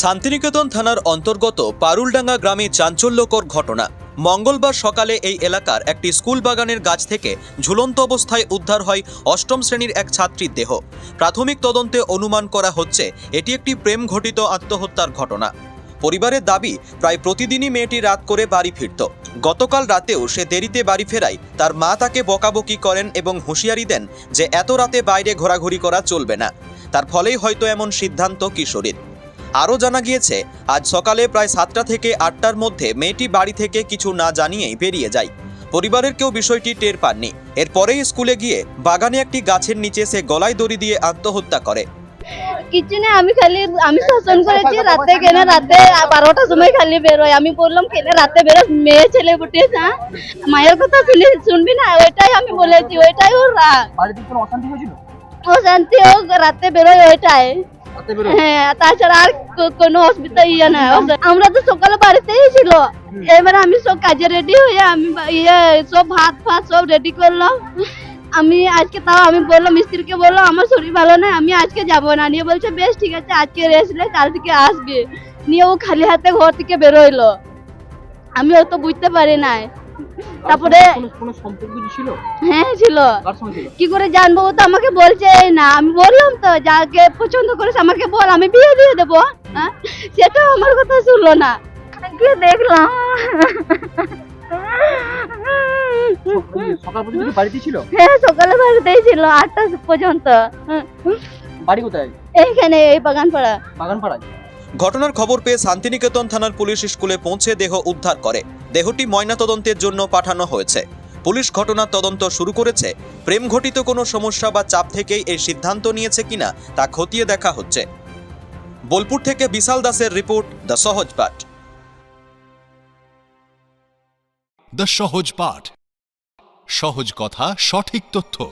শান্তিনিকেতন থানার অন্তর্গত পারুলডাঙ্গা গ্রামে চাঞ্চল্যকর ঘটনা। মঙ্গলবার সকালে এই এলাকার একটি স্কুল বাগানের গাছ থেকে ঝুলন্ত অবস্থায় উদ্ধার হয় অষ্টম শ্রেণির এক ছাত্রীর দেহ। প্রাথমিক তদন্তে অনুমান করা হচ্ছে, এটি একটি প্রেম ঘটিত আত্মহত্যার ঘটনা। পরিবারের দাবি, প্রায় প্রতিদিনই মেয়েটি রাত করে বাড়ি ফিরত। গতকাল রাতেও সে দেরিতে বাড়ি ফেরায়, তার মা তাকে বকাবকি করেন এবং হুঁশিয়ারি দেন যে এত রাতে বাইরে ঘোরাঘুরি করা চলবে না। তার ফলেই হয়তো এমন সিদ্ধান্ত কিশোরীর। আরও জানা গিয়েছে আজ সকালে প্রায় সাতটা থেকে আটটার মধ্যে মেয়েটি বাড়ি থেকে কিছু না জানিয়েই বেরিয়ে যায়। পরিবারের কেউ বিষয়টি টের পাননি। এরপরেই স্কুলে গিয়ে বাগানে একটি গাছের নিচে সে গলায় দড়ি দিয়ে আত্মহত্যা করে। কিছু না আমি খালি আমি শাসন করেছি রাতে কেন রাতে বারোটার সময় খালি বেরোয় আমি বললাম কেন রাতে বেরো মেয়ে ছেলে ফুটে হ্যাঁ মায়ের কথা শুনি শুনবি না? ওইটাই আমি বলেছি ওইটাই ওর রাগ। অশান্তি ও রাতে বেরোয় ওইটাই। হ্যাঁ তাছাড়া আর কোনো অসুবিধা ইয়ে না আমরা তো সকালে বাড়িতেই ছিল। এবারে আমি সব কাজে রেডি হয়ে আমি ইয়ে সব ভাত ফাত সব রেডি করলাম। আমি আজকে তাও আমি বললাম মিস্ত্রিকে বললাম আমার শরীর ভালো না আমি আজকে যাব না। নিয়ে বলছে বেশ ঠিক আছে আজকে রেস্ট লে কাল থেকে আসবে। নিয়ে ও খালি হাতে ঘর থেকে বেরোইলো। আমি অত বুঝতে পারি নাই। তারপরে কোনো সম্পর্ক ছিল? হ্যাঁ ছিল। কি করে জানব? তো আমাকে বলছে না আমি বললাম তো যাকে পছন্দ করেছে আমাকে বল আমি বিয়ে দিয়ে দেবো। হ্যাঁ? সেটাও আমার কথা শুনলো না। গিয়ে দেখলাম। সকাল পর্যন্ত বাড়িতে ছিল? হ্যাঁ সকালে বাড়িতেই ছিল আটটা পর্যন্ত। হ্যাঁ। বাড়ি কোথায়? এইখানে এই বাগান পাড়া বাগান পাড়ায় ঘটনার খবর পেয়ে শান্তিনিকেতন থানার পুলিশ স্কুলে পৌঁছে দেহ উদ্ধার করে। দেহটি ময়নাতদন্তের জন্য পাঠানো হয়েছে। পুলিশ ঘটনার তদন্ত শুরু করেছে। প্রেম ঘটিত কোনো সমস্যা বা চাপ থেকেই এই সিদ্ধান্ত নিয়েছে কিনা তা খতিয়ে দেখা হচ্ছে। বোলপুর থেকে বিশাল দাসের রিপোর্ট, দ্য সহজ পাঠ। দ্য সহজ পাঠ। সহজ কথা, সঠিক তথ্য।